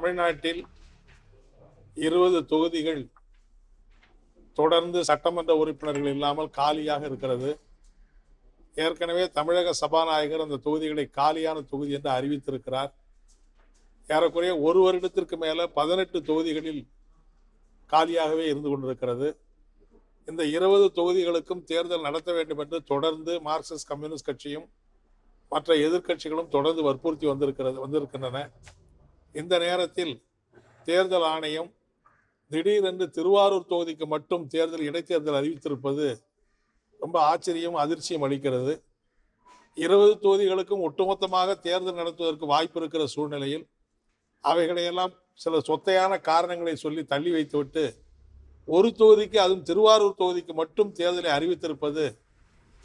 தமிழ்நாட்டில் இருபது தொகுதிகள் தொடர்ந்து சட்டமன்ற உறுப்பினர்கள் இல்லாமல் காலியாக இருக்கிறது. ஏற்கனவே தமிழக சபாநாயகர் அந்த தொகுதிகளை காலியான தொகுதி என்று அறிவித்திருக்கிறார். ஏறக்குறைய ஒரு வருடத்திற்கு மேலே பதினெட்டு தொகுதிகளில் காலியாகவே இருந்து கொண்டிருக்கிறது. இந்த இருபது தொகுதிகளுக்கும் தேர்தல் நடத்த வேண்டும் என்று தொடர்ந்து மார்க்சிஸ்ட் கம்யூனிஸ்ட் கட்சியும் மற்ற எதிர்க்கட்சிகளும் தொடர்ந்து வற்புறுத்தி வந்திருக்கிறது வந்திருக்கின்றன. இந்த நேரத்தில் தேர்தல் ஆணையம் திடீரென்று திருவாரூர் தொகுதிக்கு மட்டும் தேர்தல் இடைத்தேர்தல் அறிவித்திருப்பது ரொம்ப ஆச்சரியம் அதிர்ச்சியும் அளிக்கிறது. இருபது தொகுதிகளுக்கும் ஒட்டுமொத்தமாக தேர்தல் நடத்துவதற்கு வாய்ப்பு இருக்கிற சூழ்நிலையில் அவைகளையெல்லாம் சில சொத்தையான காரணங்களை சொல்லி தள்ளி வைத்துவிட்டு ஒரு தொகுதிக்கு அதுவும் திருவாரூர் தொகுதிக்கு மட்டும் தேர்தலை அறிவித்திருப்பது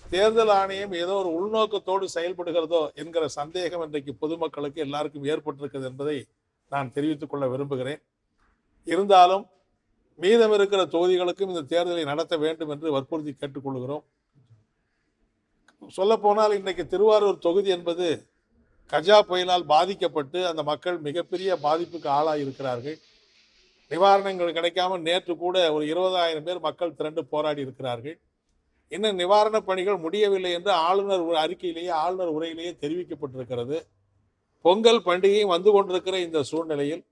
தேர்தல் ஆணையம் ஏதோ ஒரு உள்நோக்கத்தோடு செயல்படுகிறதோ என்கிற சந்தேகம் இன்றைக்கு பொதுமக்களுக்கு எல்லாருக்கும் ஏற்பட்டிருக்கிறது என்பதை நான் தெரிவித்துக் கொள்ள விரும்புகிறேன். இருந்தாலும் மீதம் இருக்கிற தொகுதிகளுக்கும் இந்த தேர்தலை நடத்த வேண்டும் என்று வற்புறுத்தி கேட்டுக்கொள்கிறோம் சொல்லப்போனால் இன்றைக்கு திருவாரூர் தொகுதி என்பது கஜா புயலால் பாதிக்கப்பட்டு அந்த மக்கள் மிகப்பெரிய பாதிப்புக்கு ஆளாகி இருக்கிறார்கள். நிவாரணங்கள் கிடைக்காம நேற்று கூட ஒரு இருபதாயிரம் பேர் மக்கள் திரண்டு போராடி இருக்கிறார்கள். இன்னும் நிவாரணப் பணிகள் முடியவில்லை என்று ஆளுநர் ஒரு அறிக்கையிலேயே ஆளுநர் உரையிலேயே தெரிவிக்கப்பட்டிருக்கிறது. பொங்கல் பண்டிகையும் வந்து கொண்டிருக்கிற இந்த சூழ்நிலையில்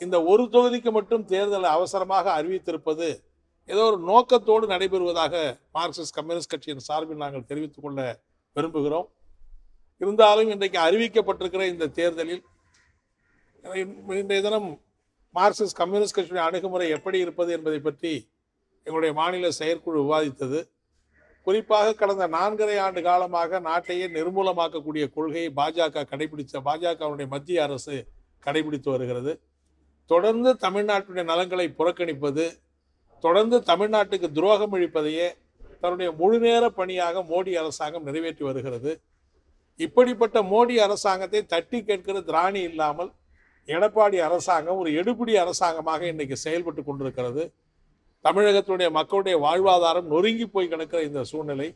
இந்த ஒரு தொகுதிக்கு மட்டும் தேர்தலை அவசரமாக அறிவித்திருப்பது ஏதோ ஒரு நோக்கத்தோடு நடைபெறுவதாக மார்க்சிஸ்ட் கம்யூனிஸ்ட் கட்சியின் சார்பில் நாங்கள் தெரிவித்துக் கொள்ள விரும்புகிறோம். இருந்தாலும் இன்றைக்கு அறிவிக்கப்பட்டிருக்கிற இந்த தேர்தலில் இன்றைய தினம் மார்க்சிஸ்ட் கம்யூனிஸ்ட் கட்சியுடைய அணுகுமுறை எப்படி இருப்பது என்பதை பற்றி எங்களுடைய மாநில செயற்குழு விவாதித்தது. குறிப்பாக கடந்த நான்கரை ஆண்டு காலமாக நாட்டையே நிர்மூலமாக்கக்கூடிய கொள்கையை பாஜக கடைபிடித்த பாஜகவுடைய மத்திய அரசு கடைபிடித்து வருகிறது. தொடர்ந்து தமிழ்நாட்டுடைய நலன்களை புறக்கணிப்பது தொடர்ந்து தமிழ்நாட்டுக்கு துரோகம் இழிப்பதையே தன்னுடைய முழுநேர பணியாக மோடி அரசாங்கம் நிறைவேற்றி வருகிறது. இப்படிப்பட்ட மோடி அரசாங்கத்தை தட்டி கேட்கிற திராணி இல்லாமல் எடப்பாடி அரசாங்கம் ஒரு எடுபிடி அரசாங்கமாக இன்றைக்கு செயல்பட்டு கொண்டிருக்கிறது. தமிழகத்தினுடைய மக்களுடைய வாழ்வாதாரம் நொறுங்கி போய் கிடக்கிற இந்த சூழ்நிலை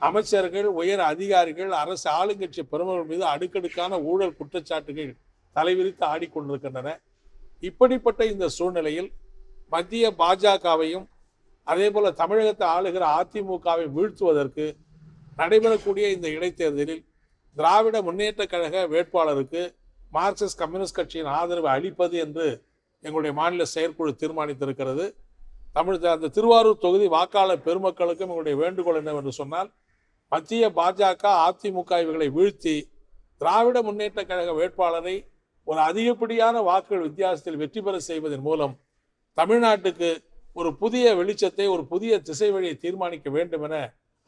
அமைச்சர்கள் உயர் அதிகாரிகள் அரசு ஆளுங்கட்சி பெருமகள் மீது அடுக்கடுக்கான ஊழல் குற்றச்சாட்டுகள் தலைவிரித்து ஆடிக்கொண்டிருக்கின்றன. இப்படிப்பட்ட இந்த சூழ்நிலையில் மத்திய பாஜகவையும் அதே போல தமிழகத்தை ஆளுகிற அதிமுகவை வீழ்த்துவதற்கு நடைபெறக்கூடிய இந்த இடைத்தேர்தலில் திராவிட முன்னேற்ற கழக வேட்பாளருக்கு மார்க்சிஸ்ட் கம்யூனிஸ்ட் கட்சியின் ஆதரவு அளிப்பது என்று எங்களுடைய மாநில செயற்குழு தீர்மானித்திருக்கிறது. தமிழ் அந்த திருவாரூர் தொகுதி வாக்காளர் பெருமக்களுக்கும் எங்களுடைய வேண்டுகோள் என்னவென்று சொன்னால் மத்திய பாஜக அதிமுக இவர்களை வீழ்த்தி திராவிட முன்னேற்ற கழக வேட்பாளரை ஒரு அதிகப்படியான வாக்குகள் வித்தியாசத்தில் வெற்றி பெற செய்வதன் மூலம் தமிழ்நாட்டுக்கு ஒரு புதிய வெளிச்சத்தை ஒரு புதிய திசை வழியை தீர்மானிக்க வேண்டும் என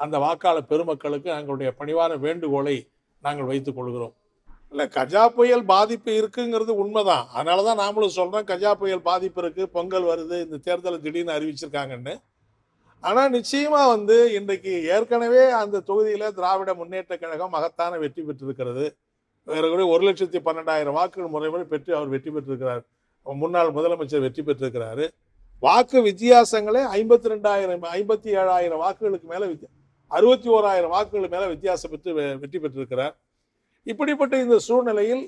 அந்த வாக்காளர் பெருமக்களுக்கு எங்களுடைய பணிவான வேண்டுகோளை நாங்கள் வைத்துக் கொள்கிறோம். இல்லை கஜா புயல் பாதிப்பு இருக்குங்கிறது உண்மைதான். அதனால தான் நாமளும் சொல்கிறோம் கஜா புயல் பாதிப்பு இருக்குது பொங்கல் வருது இந்த தேர்தலை திடீர்னு அறிவிச்சிருக்காங்கன்னு. ஆனால் நிச்சயமாக வந்து இன்றைக்கு ஏற்கனவே அந்த தொகுதியில் திராவிட முன்னேற்ற கழகம் மகத்தான வெற்றி பெற்றிருக்கிறது. கூட ஒரு லட்சத்தி பன்னெண்டாயிரம் வாக்குகள் முறைமுறை பெற்று அவர் வெற்றி பெற்றிருக்கிறார். முன்னாள் முதலமைச்சர் வெற்றி பெற்றிருக்கிறாரு. வாக்கு வித்தியாசங்களே ஐம்பத்தி ரெண்டாயிரம் ஐம்பத்தி ஏழாயிரம் வாக்குகளுக்கு மேலே வித்தியா அறுபத்தி ஓராயிரம் வாக்குகள் மேலே வித்தியாசம் பெற்று வெ- வெற்றி பெற்றிருக்கிறார். இப்படிப்பட்ட இந்த சூழ்நிலையில்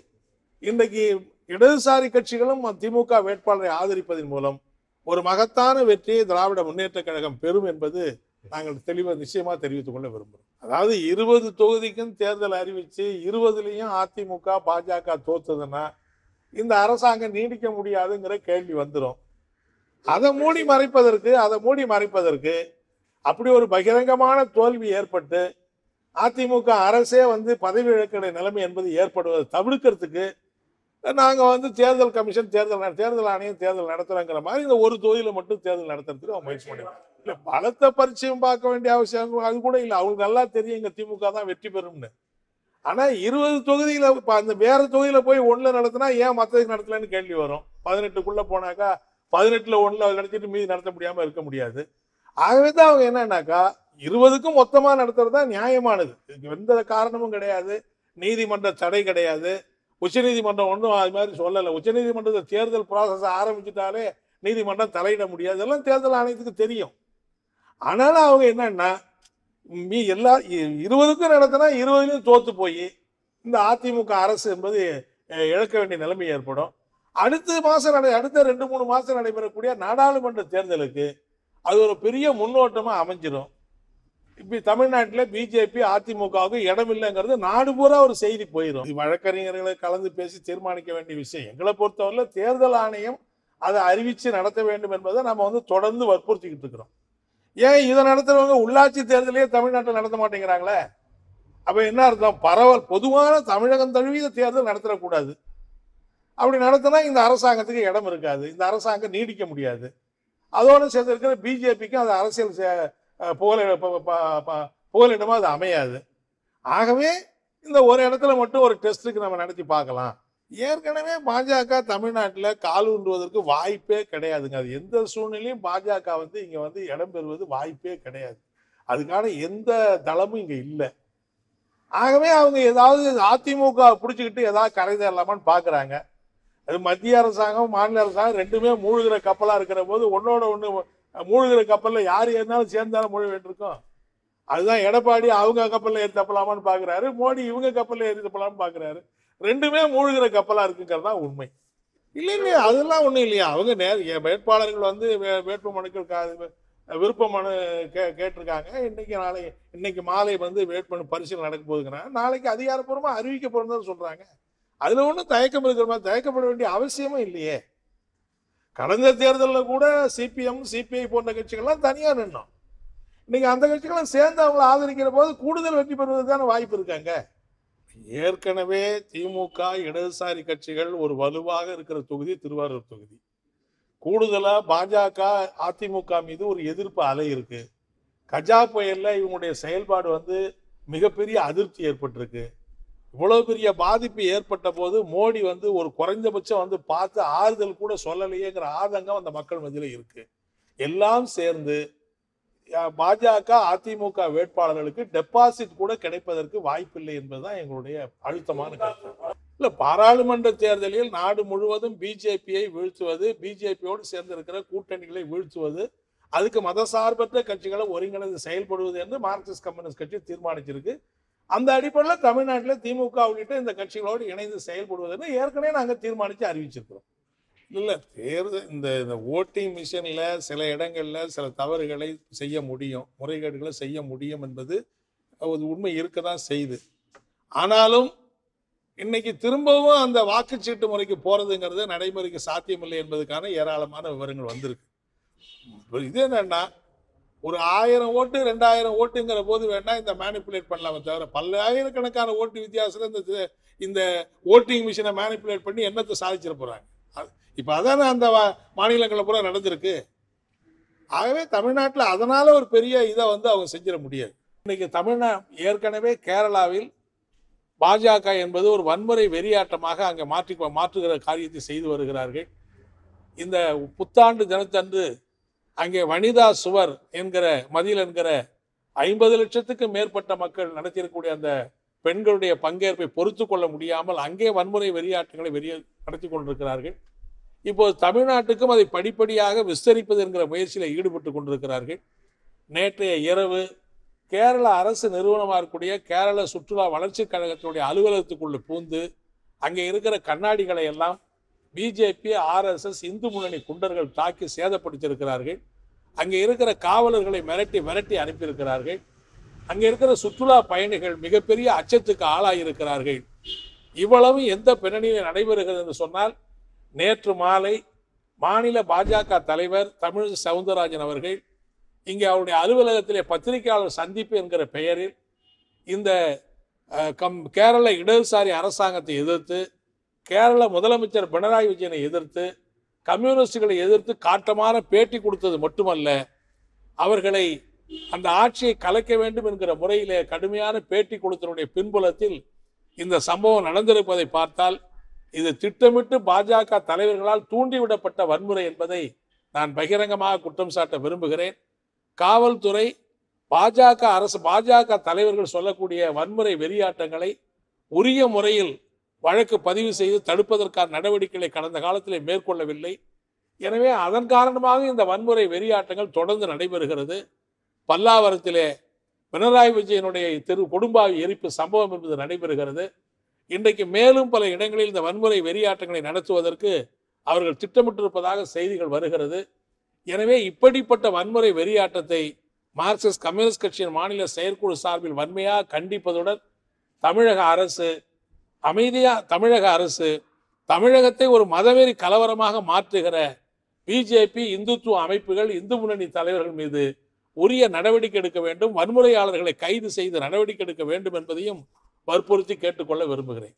இன்றைக்கு இடதுசாரி கட்சிகளும் திமுக வேட்பாளரை ஆதரிப்பதன் மூலம் ஒரு மகத்தான வெற்றியை திராவிட முன்னேற்ற கழகம் பெறும் என்பது நாங்கள் தெளிவாக நிச்சயமாக தெரிவித்துக் கொள்ள விரும்புகிறோம் அதாவது இருபது தொகுதிக்கும் தேர்தல் அறிவித்து இருபதுலேயும் அதிமுக பாஜக தோத்ததுன்னா இந்த அரசாங்கம் நீடிக்க முடியாதுங்கிற கேள்வி வந்துடும் அதை மூடி மறைப்பதற்கு அதை மூடி மறைப்பதற்கு அப்படி ஒரு பகிரங்கமான தோல்வி ஏற்பட்டு அதிமுக அரசே வந்து பதவி இழக்கிற நிலைமை என்பது ஏற்படுவதை தவிர்க்கிறதுக்கு நாங்கள் வந்து தேர்தல் கமிஷன் தேர்தல் தேர்தல் ஆணையம் தேர்தல் நடத்துகிறோங்கிற மாதிரி இந்த ஒரு தொகுதியில் மட்டும் தேர்தல் நடத்துறதுக்கு அவங்க முயற்சி பண்ணுவாங்க இல்லை பலத்தை பரிச்சயம் பார்க்க வேண்டிய அவசியம் அது கூட இல்லை. அவங்களுக்கு நல்லா தெரியும் இங்கே திமுக தான் வெற்றி பெறும்னு. ஆனால் இருபது தொகுதியில் இப்போ அந்த வேறு தொகுதியில் போய் ஒன்றில் நடத்தினா ஏன் மற்றதுக்கு நடத்தலன்னு கேள்வி வரும். பதினெட்டுக்குள்ளே போனாக்கா பதினெட்டில் ஒன்றில் நடத்திட்டு மீதி நடத்த முடியாமல் இருக்க முடியாது. ஆகவே தான் அவங்க என்னன்னாக்கா இருபதுக்கும் மொத்தமாக நடத்துறது தான் நியாயமானது. இதுக்கு எந்த காரணமும் கிடையாது. நீதிமன்ற தடை கிடையாது. உச்சநீதிமன்றம் ஒன்றும் அது மாதிரி சொல்லலை. உச்சநீதிமன்றத்தை தேர்தல் ப்ராசஸ் ஆரம்பிச்சுட்டாலே நீதிமன்றம் தலையிட முடியாது. இதெல்லாம் தேர்தல் ஆணையத்துக்கு தெரியும். ஆனாலும் அவங்க என்னன்னா மீ எல்லா இருபதுக்கும் நடத்தினா இருபதுலையும் தோற்று போய் இந்த அதிமுக அரசு என்பது இழக்க வேண்டிய நிலைமை ஏற்படும். அடுத்த மாதம் நடை அடுத்த ரெண்டு மூணு மாதம் நடைபெறக்கூடிய நாடாளுமன்ற தேர்தலுக்கு அது ஒரு பெரிய முன்னோட்டமாக அமைஞ்சிடும் இப்படி தமிழ்நாட்டில் பிஜேபி அதிமுகவுக்கு இடம் இல்லைங்கிறது நாடு பூரா ஒரு செய்தி போயிடும் வழக்கறிஞர்களை கலந்து பேசி தீர்மானிக்க வேண்டிய விஷயம். எங்களை பொறுத்தவரையில் தேர்தல் ஆணையம் அதை அறிவித்து நடத்த வேண்டும் என்பதை நம்ம வந்து தொடர்ந்து வற்புறுத்திக்கிட்டு இருக்கிறோம். ஏன் இதை நடத்துறவங்க உள்ளாட்சி தேர்தலையே தமிழ்நாட்டில் நடத்த மாட்டேங்கிறாங்களே? அப்போ என்ன அர்த்தம்? பரவல் பொதுவான தமிழகம் தழுவிய தேர்தல் நடத்தக்கூடாது. அப்படி நடத்தினா இந்த அரசாங்கத்துக்கு இடம் இருக்காது. இந்த அரசாங்கம் நீடிக்க முடியாது. அதோடு சேர்ந்து இருக்கிற பிஜேபிக்கும் அது அரசியல் சே- புகழ ப- அது அமையாது. ஆகவே இந்த ஒரு இடத்துல மட்டும் ஒரு டெஸ்ட்டுக்கு நம்ம நடத்தி பார்க்கலாம். ஏற்கனவே பாஜக தமிழ்நாட்டில் கால் ஊன்றுவதற்கு வாய்ப்பே கிடையாதுங்க. அது எந்த சூழ்நிலையும் பாஜக வந்து இங்கே வந்து இடம் பெறுவது வாய்ப்பே கிடையாது. அதுக்கான எந்த தளமும் இங்கே இல்லை. ஆகவே அவங்க ஏதாவது அதிமுக பிடிச்சிக்கிட்டு ஏதாவது கரை தரலாமான்னு பார்க்குறாங்க அது மத்திய அரசாங்கம் மாநில அரசாங்கம் ரெண்டுமே மூழ்கிற கப்பலாக இருக்கிற போது ஒன்றோட ஒன்று மூழ்கிற கப்பலில் யார் ஏறினாலும் சேர்ந்தாலும் மூழ்க வேண்டியிருக்கும். அதுதான் எடப்பாடி அவங்க கப்பலில் ஏறி தப்பலாமான்னு பார்க்குறாரு மோடி இவங்க கப்பலில் ஏறி தப்பலாம்னு பார்க்குறாரு ரெண்டுமே மூழ்கிற கப்பலாக இருக்குங்கிறது தான் உண்மை. இல்லை இல்லையா அதெல்லாம் ஒன்றும் இல்லையா? அவங்க நேர் வேட்பாளர்கள் வந்து வே- வேட்பு மனுக்கள் விருப்ப மனு கே கேட்டிருக்காங்க. இன்னைக்கு நாளை இன்னைக்கு மாலை வந்து வேட்புமனு பரிசீலனை நடக்க போகுதுங்கிறாங்க நாளைக்கு அதிகாரப்பூர்வமாக அறிவிக்க போகிறதுன்னு சொல்கிறாங்க அதில் ஒன்றும் தயக்கம் இருக்கிற மாதிரி தயக்கப்பட வேண்டிய அவசியமும் இல்லையே. கடந்த தேர்தலில் கூட சிபிஎம் சிபிஐ போன்ற கட்சிகள்லாம் தனியாக நின்னோம். இன்னைக்கு அந்த கட்சிகளும் சேர்ந்து அவங்களை ஆதரிக்கிற போது கூடுதல் வெற்றி பெறுவதற்கான வாய்ப்பு இருக்காங்க. ஏற்கனவே திமுக இடதுசாரி கட்சிகள் ஒரு வலுவாக இருக்கிற தொகுதி திருவாரூர் தொகுதி. கூடுதலாக பாஜக அதிமுக மீது ஒரு எதிர்ப்பு அலை இருக்கு. கஜா புயலில் இவங்களுடைய செயல்பாடு வந்து மிகப்பெரிய அதிருப்தி ஏற்பட்டிருக்கு. இவ்வளவு பெரிய பாதிப்பு ஏற்பட்ட போது மோடி வந்து ஒரு குறைந்தபட்சம் வந்து பார்த்து ஆறுதல் கூட சொல்லலையேங்கிற ஆதங்கம் அந்த மக்கள் மத்தியில் இருக்கு. எல்லாம் சேர்ந்து பாஜக அதிமுக வேட்பாளர்களுக்கு டெபாசிட் கூட கிடைப்பதற்கு வாய்ப்பில்லை என்பதுதான் எங்களுடைய அழுத்தமான கருத்து. இல்ல பாராளுமன்ற தேர்தலில் நாடு முழுவதும் பிஜேபியை வீழ்த்துவது பிஜேபியோடு சேர்ந்திருக்கிற கூட்டணிகளை வீழ்த்துவது அதுக்கு மதசார்பற்ற கட்சிகளை ஒருங்கிணைந்து செயல்படுவது என்று மார்க்சிஸ்ட் கம்யூனிஸ்ட் கட்சி தீர்மானிச்சிருக்கு. அந்த அடிப்படையில் தமிழ்நாட்டில் திமுக உள்ளிட்ட இந்த கட்சிகளோடு இணைந்து செயல்படுவதுன்னு ஏற்கனவே நாங்கள் தீர்மானித்து அறிவிச்சிருக்கிறோம். இல்லை தேர்தல் இந்த இந்த ஓட்டிங் மிஷினில் சில இடங்களில் சில தவறுகளை செய்ய முடியும். முறைகேடுகளை செய்ய முடியும் என்பது ஒரு உண்மை இருக்க தான் செய்யுது. ஆனாலும் இன்னைக்கு திரும்பவும் அந்த வாக்குச்சீட்டு முறைக்கு போகிறதுங்கிறது நடைமுறைக்கு சாத்தியமில்லை என்பதுக்கான ஏராளமான விவரங்கள் வந்திருக்கு. இது என்னன்னா ஒரு ஆயிரம் ஓட்டு ரெண்டாயிரம் ஓட்டுங்கிற போது வேணா இந்த மேனிப்புலேட் பண்ணலாமே தவிர பல்லாயிரக்கணக்கான ஓட்டு வித்தியாசத்தில் இந்த இந்த ஓட்டிங் மிஷினை மேனிப்புலேட் பண்ணி என்னத்தை சாதிச்சிட போகிறாங்க அது- அதான அந்த மாநிலங்களில் பூரா நடந்திருக்கு. ஆகவே தமிழ்நாட்டில் அதனால் ஒரு பெரிய இதை வந்து அவங்க செஞ்சிட முடியாது. இன்றைக்கி தமிழ்நா ஏற்கனவே கேரளாவில் பாஜக என்பது ஒரு வன்முறை வெறியாட்டமாக அங்கே மாற்றி மாற்றுகிற காரியத்தை செய்து வருகிறார்கள். இந்த புத்தாண்டு தினத்தன்று அங்கே வனிதா சுவர் என்கிற மதியில் என்கிற ஐம்பது லட்சத்துக்கு மேற்பட்ட மக்கள் நடத்தியிருக்கக்கூடிய அந்த பெண்களுடைய பங்கேற்பை பொறுத்து கொள்ள முடியாமல் அங்கே வன்முறை வெறியாட்டங்களை வெறிய நடத்தி கொண்டிருக்கிறார்கள். இப்போது தமிழ்நாட்டுக்கும் அதை படிப்படியாக விஸ்தரிப்பது என்கிற முயற்சியில் ஈடுபட்டு கொண்டிருக்கிறார்கள். நேற்றைய இரவு கேரள அரசு நிறுவனமாக இருக்கக்கூடிய கேரள சுற்றுலா வளர்ச்சிக் கழகத்தினுடைய அலுவலகத்துக்குள்ளே பூந்து அங்கே இருக்கிற கண்ணாடிகளை எல்லாம் பிஜேபி ஆர்எஸ்எஸ் இந்து முன்னணி குண்டர்கள் தாக்கி சேதப்படுத்தியிருக்கிறார்கள். அங்கே இருக்கிற காவலர்களை மிரட்டி மிரட்டி அனுப்பியிருக்கிறார்கள். அங்கே இருக்கிற சுற்றுலா பயணிகள் மிகப்பெரிய அச்சத்துக்கு ஆளாயிருக்கிறார்கள். இவ்வளவு எந்த பின்னணியில் நடைபெறுகிறது என்று சொன்னால் நேற்று மாலை மாநில பாஜக தலைவர் தமிழிசை சவுந்தரராஜன் அவர்கள் இங்கே அவருடைய அலுவலகத்திலே பத்திரிகையாளர் சந்திப்பு என்கிற பெயரில் இந்த கம் கேரள இடதுசாரி அரசாங்கத்தை எதிர்த்து கேரள முதலமைச்சர் பினராயி விஜயனை எதிர்த்து கம்யூனிஸ்டுகளை எதிர்த்து காட்டமான பேட்டி கொடுத்தது மட்டுமல்ல அவர்களை அந்த ஆட்சியை கலைக்க வேண்டும் என்கிற முறையிலே கடுமையான பேட்டி கொடுத்தனுடைய பின்புலத்தில் இந்த சம்பவம் நடந்திருப்பதை பார்த்தால் இது திட்டமிட்டு பாஜக தலைவர்களால் தூண்டிவிடப்பட்ட வன்முறை என்பதை நான் பகிரங்கமாக குற்றம் சாட்ட விரும்புகிறேன். காவல்துறை பாஜக அரசு பாஜக தலைவர்கள் சொல்லக்கூடிய வன்முறை வெறியாட்டங்களை உரிய முறையில் வழக்கு பதிவு செய்து தடுப்பதற்கான நடவடிக்கைகளை கடந்த காலத்திலே மேற்கொள்ளவில்லை. எனவே அதன் காரணமாக இந்த வன்முறை வெறியாட்டங்கள் தொடர்ந்து நடைபெறுகிறது. பல்லாவரத்திலே பினராயி விஜயனுடைய தெரு கொடும்பாவி எரிப்பு சம்பவம் என்பது நடைபெறுகிறது. இன்றைக்கு மேலும் பல இடங்களில் இந்த வன்முறை வெறியாட்டங்களை நடத்துவதற்கு அவர்கள் திட்டமிட்டிருப்பதாக செய்திகள் வருகிறது. எனவே இப்படிப்பட்ட வன்முறை வெறியாட்டத்தை மார்க்சிஸ்ட் கம்யூனிஸ்ட் கட்சியின் மாநில செயற்குழு சார்பில் வன்மையாக கண்டிப்பதுடன் தமிழக அரசு அமைதியாக தமிழக அரசு தமிழகத்தை ஒரு மதவெறி கலவரமாக மாற்றுகிற பிஜேபி இந்துத்துவ அமைப்புகள் இந்து முன்னணி தலைவர்கள் மீது உரிய நடவடிக்கை எடுக்க வேண்டும். வன்முறையாளர்களை கைது செய்து நடவடிக்கை எடுக்க வேண்டும் என்பதையும் வற்புறுத்தி கேட்டுக்கொள்ள விரும்புகிறேன்.